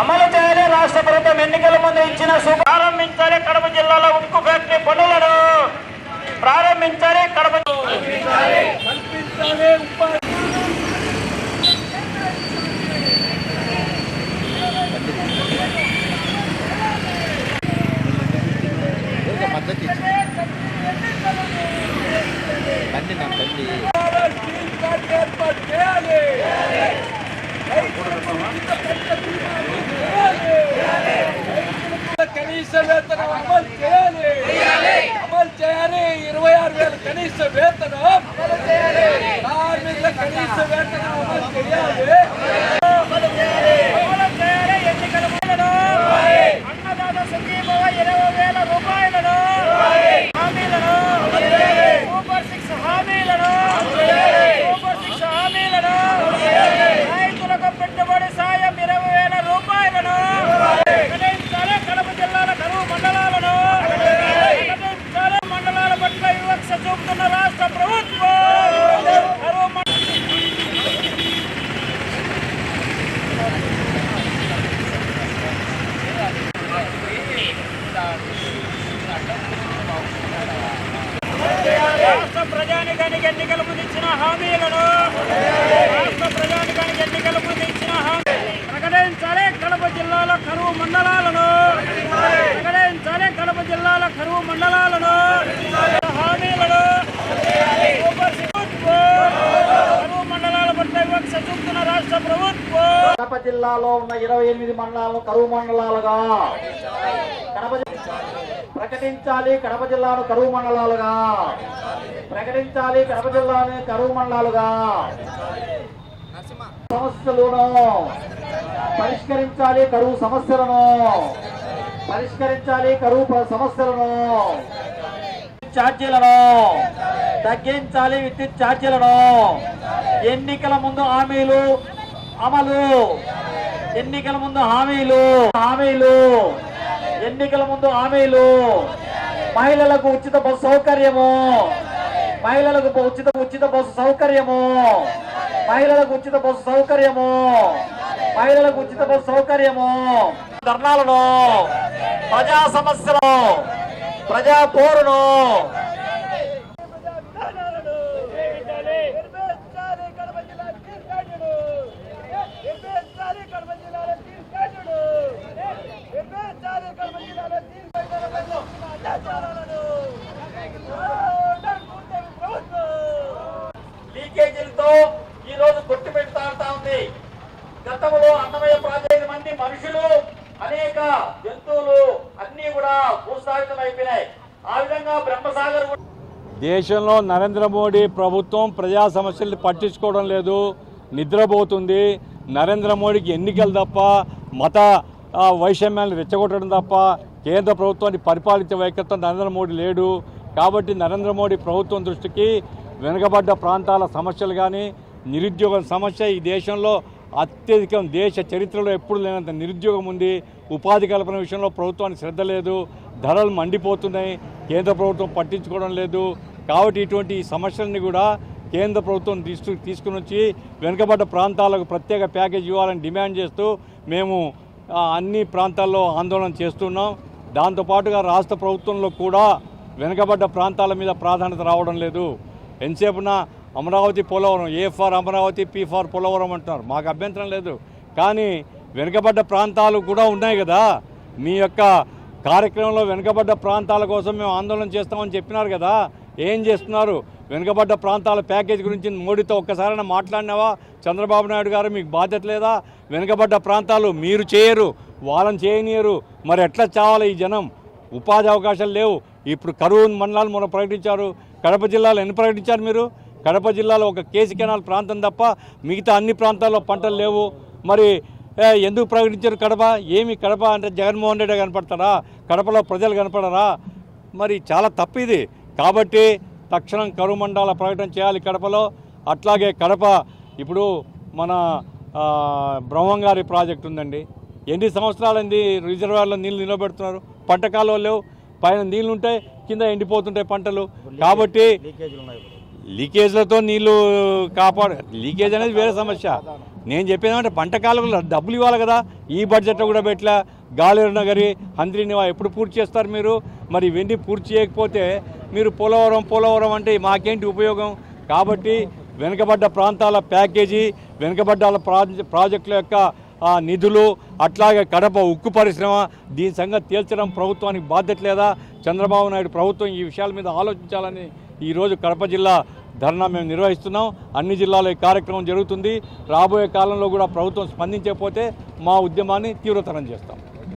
అమలు చేయాలి. రాష్ట్ర ప్రభుత్వం ఎన్నికల ముందు ఇచ్చిన ప్రారంభించాలి. కడప జిల్లాలో ఉక్కు ఫ్యాక్టరీ పనులను ప్రారంభించాలి. కడప ఊరికే మద్దతు బండి. కనీస వేతనం అమలు చేయాలి. అమలు చేయాలి. ఇరవై ఆరు వేల కనీస వేతనం కార్మికుల కనీస వేతనం అమలు చేయాలి అమలు చేయాలి ఎన్నికల ముందు అన్నదాత సంఘీభవ ఇరవై వేల రూపాయలను హామీలను సూపర్ సిక్స్ హామీలను సూపర్ సిక్స్ హామీలను రైతులకు పెట్టుబడి సాయం ఇరవై వేల రూపాయలను ప్రకటించాలి కడప జిల్లాల కరువు మండలాలను ప్రకటించాలి మండలాల పట్ల వివక్ష చూపుతున్న రాష్ట్ర ప్రభుత్వం కరువు మండలాలను రాష్ట్ర ప్రజానికానికి ఎన్నికల ముందు ఇచ్చిన హామీలను రాష్ట్ర ప్రజానికానికి ఎన్నికల ముందు ఇచ్చిన హామీ ప్రకటించాలి. కడప జిల్లాలో కరువు మండలాలను ప్రకటించాలి. కడప జిల్లాల కరువు మండలాలను హామీలను కరువు మండలాల చూపుతున్న రాష్ట్ర ప్రభుత్వం కడప జిల్లాలో ఉన్న ఇరవై ఎనిమిది మండలాలను కరువు మండలాలుగా కడప ప్రకటించాలి. కడప జిల్లాను కరువు మండలాలుగా ప్రకటించాలి కడప జిల్లాని కరువు మండలాలుగా. సమస్యలను పరిష్కరించాలి కరువు సమస్యలను. పరిష్కరించాలి కరువు సమస్యలను. ఛార్జీలను తగ్గించాలి విద్యుత్ ఛార్జీలను ఎన్నికల ముందు హామీలు అమలు. ఎన్నికల ముందు హామీలు హామీలు. ఎన్నికల ముందు హామీలు. మహిళలకు ఉచిత బస్సు సౌకర్యము. మహిళలకు ఉచిత ఉచిత బస్సు సౌకర్యము. మహిళలకు ఉచిత బస్సు సౌకర్యము. మహిళలకు ఉచిత బస్సు సౌకర్యము. ధర్నాలను ప్రజా సమస్యలు ప్రజా పోరును నిర్మించాలి కడప జిల్లా తీర్చాడు నిర్మించాలి కడప జిల్లాలో తీర్చాడు నిర్మించాలి కడప జిల్లాలో తీర్చాడు ప్రభుత్వం లీకేజీలతో ఈ రోజు కొట్టుపెడతా ఉంది. గతంలో అన్నమయ్య ప్రాజెక్టు మంది మనుషులు అనేక జంతువులు అన్ని కూడా భూస్థాపితం అయిపోయినాయి. ఆ విధంగా బ్రహ్మసాగర్ దేశంలో నరేంద్ర మోడీ ప్రభుత్వం ప్రజా సమస్యల్ని పట్టించుకోవడం లేదు నిద్రపోతుంది. నరేంద్ర మోడీకి ఎన్నికలు తప్ప మత వైషమ్యాన్ని రెచ్చగొట్టడం తప్ప కేంద్ర ప్రభుత్వాన్ని పరిపాలించే వైఖరితో నరేంద్ర మోడీ లేడు. కాబట్టి నరేంద్ర మోడీ ప్రభుత్వం దృష్టికి వెనుకబడ్డ ప్రాంతాల సమస్యలు కానీ నిరుద్యోగం సమస్య ఈ దేశంలో అత్యధికం దేశ చరిత్రలో ఎప్పుడు లేనంత నిరుద్యోగం ఉంది. ఉపాధి కల్పన విషయంలో ప్రభుత్వానికి శ్రద్ధ లేదు. ధరలు మండిపోతున్నాయి. కేంద్ర ప్రభుత్వం పట్టించుకోవడం లేదు. కాబట్టి ఇటువంటి ఈ సమస్యల్ని కూడా కేంద్ర ప్రభుత్వం తీసుకు తీసుకుని వచ్చి వెనుకబడ్డ ప్రాంతాలకు ప్రత్యేక ప్యాకేజ్ ఇవ్వాలని డిమాండ్ చేస్తూ మేము అన్ని ప్రాంతాల్లో ఆందోళన చేస్తున్నాం. దాంతోపాటుగా రాష్ట్ర ప్రభుత్వంలో కూడా వెనుకబడ్డ ప్రాంతాల మీద ప్రాధాన్యత రావడం లేదు. ఎంతసేపున Amaravati Polavaram A for Amaravati P for Polavaram అంటున్నారు. మాకు అభ్యంతరం లేదు. కానీ వెనుకబడ్డ ప్రాంతాలు కూడా ఉన్నాయి కదా. మీ యొక్క కార్యక్రమంలో వెనుకబడ్డ ప్రాంతాల కోసం మేము ఆందోళన చేస్తామని చెప్పినారు కదా. ఏం చేస్తున్నారు? వెనుకబడ్డ ప్రాంతాల ప్యాకేజ్ గురించి మోడీతో ఒక్కసారైనా మాట్లాడినావా? చంద్రబాబు నాయుడు గారు మీకు బాధ్యత లేదా? వెనుకబడ్డ ప్రాంతాలు మీరు చేయరు వాళ్ళని చేయనీయరు. మరి ఎట్లా చావాలి ఈ జనం? ఉపాధి అవకాశాలు లేవు. ఇప్పుడు కరువు మండలాలు మనం ప్రకటించారు. కడప జిల్లాలో ఎన్ని ప్రకటించారు మీరు? కడప జిల్లాలో ఒక కేసు కెనాల్ ప్రాంతం తప్ప మిగతా అన్ని ప్రాంతాల్లో పంటలు లేవు. మరి ఎందుకు ప్రకటించారు కడప? ఏమి కడప అంటే జగన్మోహన్ రెడ్డి కనపడతారా కడపలో ప్రజలు కనపడరా? మరి చాలా తప్పు ఇది. కాబట్టి తక్షణం కరువు మండల ప్రకటన చేయాలి కడపలో. అట్లాగే కడప ఇప్పుడు మన బ్రహ్మంగారి ప్రాజెక్ట్ ఉందండి. ఎన్ని సంవత్సరాలైంది? రిజర్వాయర్లో నీళ్ళు నిలబెడుతున్నారు. పంట కాలువలు లేవు. పైన నీళ్ళు ఉంటాయి కింద ఎండిపోతుంటాయి పంటలు. కాబట్టి లీకేజ్లతో నీళ్ళు కాపాడు లీకేజ్ అనేది వేరే సమస్య. నేను చెప్పేదంటే పంట కాలంలో డబ్బులు ఇవ్వాలి కదా. ఈ బడ్జెట్లో కూడా పెట్టలే. గాలేరు నగరి హంద్రినివా ఎప్పుడు పూర్తి చేస్తారు మీరు? మరి ఇవన్నీ పూర్తి చేయకపోతే మీరు పోలవరం పోలవరం అంటే మాకేంటి ఉపయోగం? కాబట్టి వెనుకబడ్డ ప్రాంతాల ప్యాకేజీ వెనుకబడ్డ ప్రాజె ప్రాజెక్టుల యొక్క నిధులు అట్లాగే కడప ఉక్కు పరిశ్రమ దీని సంగతి తేల్చడం ప్రభుత్వానికి బాధ్యత లేదా చంద్రబాబు నాయుడు ప్రభుత్వం ఈ విషయాల మీద ఆలోచించాలని ఈరోజు కడప జిల్లా ధర్నా మేము నిర్వహిస్తున్నాం. అన్ని జిల్లాలో ఈ కార్యక్రమం జరుగుతుంది. రాబోయే కాలంలో కూడా ప్రభుత్వం స్పందించకపోతే మా ఉద్యమాన్ని తీవ్రతరం చేస్తాం.